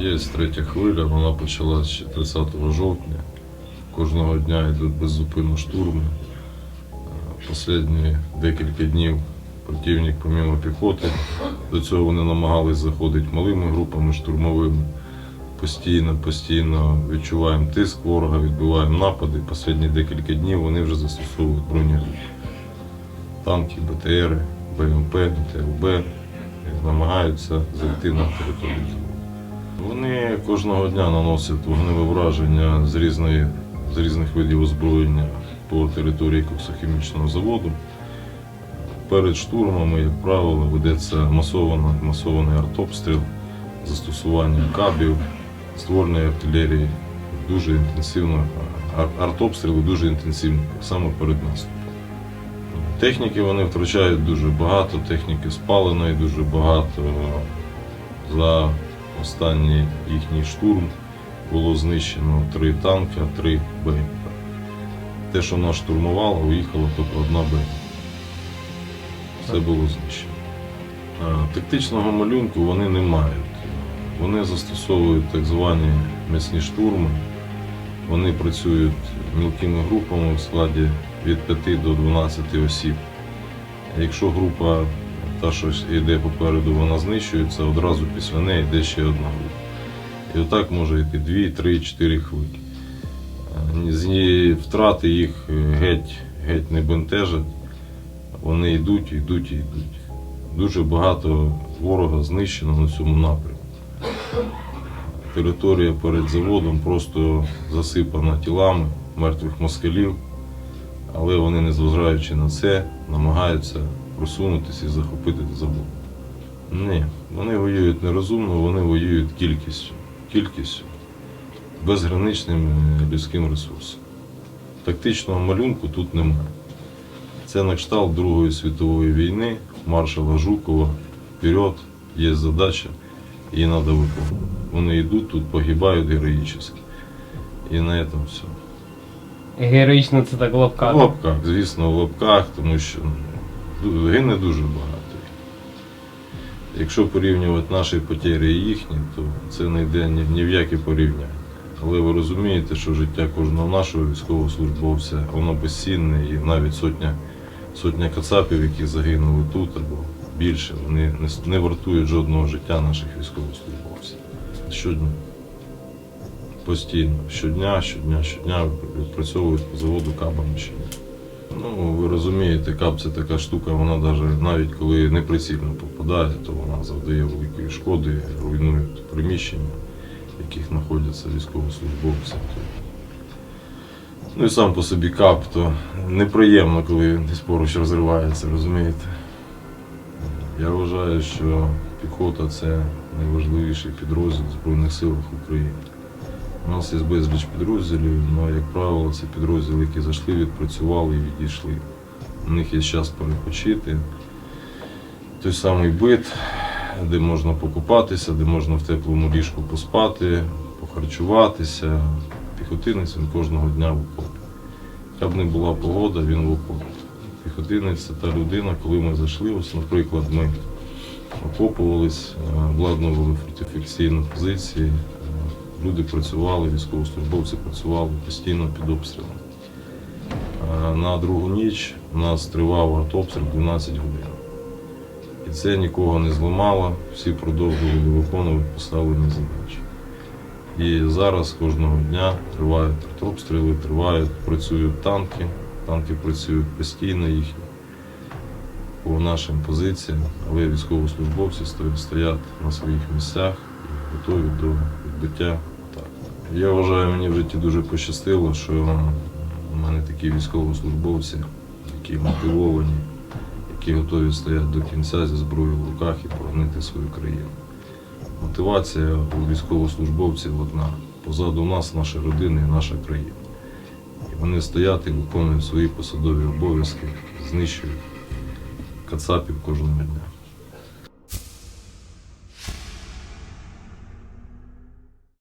Є третя хвиля, вона почалась ще 30 жовтня. Кожного дня йдуть беззупинно штурми. Е, Останні декілька днів противник, помимо піхоти, до цього вони намагались заходити малими групами штурмовими. Постійно, постійно відчуваємо тиск ворога, відбиваємо напади. Останні декілька днів вони вже застосовують бронеглуп. Танки, БТР, БМП, ТЛБ намагаються зайти на територію. Вони кожного дня наносять вогневе враження з, різної, з різних видів озброєння по території коксохімічного заводу. Перед штурмами, як правило, ведеться масована, масований артобстріл з застосуванням кабів, ствольної артилерії. Дуже інтенсивно, артобстріли дуже інтенсивні, саме перед наступом. Техніки вони втрачають дуже багато, техніки спаленої дуже багато. За останній їхній штурм було знищено три танки, а три БМП. Те, що нас штурмувало, уїхала тільки одна БМП. Все було знищено. Тактичного малюнку вони не мають. Вони застосовують так звані м'ясні штурми. Вони працюють мілкими групами в складі від 5 до 12 осіб. Якщо група, та, що йде попереду, вона знищується, одразу після неї йде ще одна група. І отак може йти 2, 3, 4 хвилі. Е, втрати їх геть, геть не бентежать. Вони йдуть, йдуть і йдуть. Дуже багато ворога знищено на цьому напрямку. Територія перед заводом просто засипана тілами мертвих москалів, але вони, незважаючи на це, намагаються просунутися і захопити завод. Ні, вони воюють нерозумно, вони воюють кількістю, кількістю, безграничним е, людським ресурсом. Тактичного малюнку тут немає. Це на кшталт Другої світової війни, маршала Жукова, вперед, є задача, її треба виконувати. Вони йдуть тут, погибають героїчно. І на цьому все. Героїчно це так в В лапках. лапках, звісно, в лапках, тому що ну, гине дуже багато. Якщо порівнювати наші потери і їхні, то це не йде ні, в яке порівняння. Але ви розумієте, що життя кожного нашого військовослужбовця воно безцінне і навіть сотня, сотня кацапів, які загинули тут або більше, вони не, вартують жодного життя наших військовослужбовців. Щодня. Постійно, щодня, щодня, щодня відпрацьовують по заводу кабами ще. Ну, ви розумієте, кап це така штука, вона навіть, навіть коли неприцільно попадає, то вона завдає великої шкоди, руйнує приміщення, в яких знаходяться військовослужбовці. Ну і сам по собі кап, то неприємно, коли десь поруч розривається, розумієте? Я вважаю, що піхота це найважливіший підрозділ в Збройних силах України. У нас є безліч підрозділів, але, як правило, це підрозділи, які зайшли, відпрацювали і відійшли. У них є час перепочити. Той самий бит, де можна покупатися, де можна в теплому ліжку поспати, похарчуватися. Піхотинець він кожного дня в окопі. Яка б не була погода, він в окопі. Піхотинець це та людина, коли ми зайшли, ось, наприклад, ми окопувались, обладнували фортифікаційні позиції. Люди працювали, військовослужбовці працювали постійно під обстрілом. На другу ніч у нас тривав артобстріл 12 годин. І це нікого не зламало, всі продовжували виконувати поставлені задачі. І зараз кожного дня тривають артобстріли, тривають, працюють танки, танки працюють постійно їхні по нашим позиціям, але військовослужбовці сто- стоять на своїх місцях і готові до відбиття. Я вважаю, мені в житті дуже пощастило, що у мене такі військовослужбовці, які мотивовані, які готові стояти до кінця зі зброєю в руках і боронити свою країну. Мотивація у військовослужбовців одна. Позаду нас наша родина і наша країна. І вони стоять і виконують свої посадові обов'язки, знищують кацапів кожного дня.